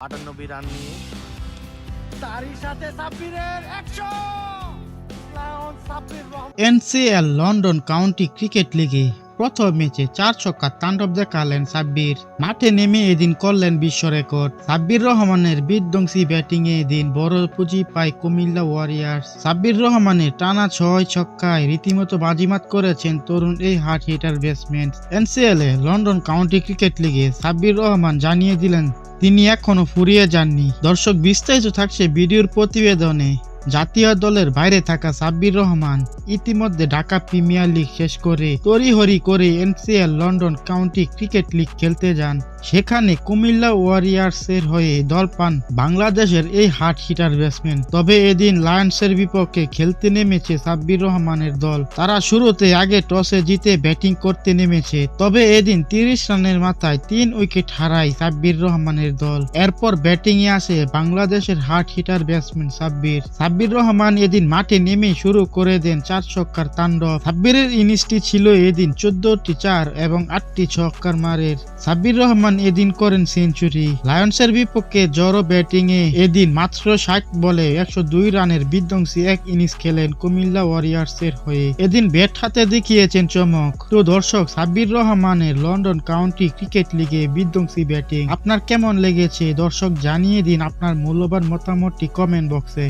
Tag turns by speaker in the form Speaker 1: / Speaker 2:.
Speaker 1: আটানব্বই রান নিয়ে। তারই সাথে সাব্বিরের একশো
Speaker 2: এনসিএল লন্ডন কাউন্টি ক্রিকেট লিগে প্রথম ম্যাচে চার ছক্কার তাণ্ডব দেখালেন সাব্বির। মাঠে নেমে এদিন করলেন বিশ্ব রেকর্ড। সাব্বির রহমানের বিধ্বংসী ব্যাটিংয়ে এদিন বড় পুঁজি পায় কুমিল্লা ওয়ারিয়ার্স। সাব্বির রহমানের টানা ছয় ছক্কায় রীতিমতো বাজিমাত করেছেন তরুণ এই হার্ট হিটার ব্যাটসম্যান। এনসিএল এ লন্ডন কাউন্টি ক্রিকেট লিগে সাব্বির রহমান জানিয়ে দিলেন তিনি এখনও ফুরিয়ে যাননি। দর্শক বিস্তারিত থাকছে ভিডিওর প্রতিবেদনে। জাতীয় দলের বাইরে থাকা সাব্বির রহমান ইতিমধ্যে ঢাকা প্রিমিয়ার লিগ শেষ করে তড়িহড়ি করে NCL London county cricket league খেলতে যান। সেখানে কুমিল্লা ওয়ারিয়ার্সের হয়ে দল পান বাংলাদেশের এই হার্ট হিটার ব্যাটসম্যান। তবে এদিন লায়ন্সের বিপক্ষে খেলতে নেমেছে সাব্বির রহমানের দল। তারা শুরুতে আগে টসে জিতে ব্যাটিং করতে নেমেছে, তবে এদিন তিরিশ রানের মাথায় তিন উইকেট হারায় সাব্বির রহমানের দল। এরপর ব্যাটিং এ আসে বাংলাদেশের hard hitter batsman Sabbir. Sabbir Rahman এদিন মাঠে নেমে শুরু করে দেন চার ছক্কার তাণ্ডব। সাব্বিরের ইনিংসটি ছিল এদিন চোদ্দটি চার এবং আটটি ছক্কার মারের। সাব্বির রহমান এদিন করেন সেঞ্চুরি। লায়ন্সের বিপক্ষে জড়ো ব্যাটিং এ এদিন মাত্র ষাট বলে একশো দুই রানের বিধ্বংসী এক ইনিংস খেলেন কুমিল্লা ওয়ারিয়ার্স এর হয়ে। এদিন ব্যাট হাতে দেখিয়েছেন চমক। তো দর্শক সাব্বির রহমানের লন্ডন কাউন্টি ক্রিকেট লিগে বিধ্বংসী ব্যাটিং। আপনার কেমন লেগেছে? দর্শক, জানিয়ে দিন আপনার মূল্যবান মতামতটি কমেন্ট বক্সে।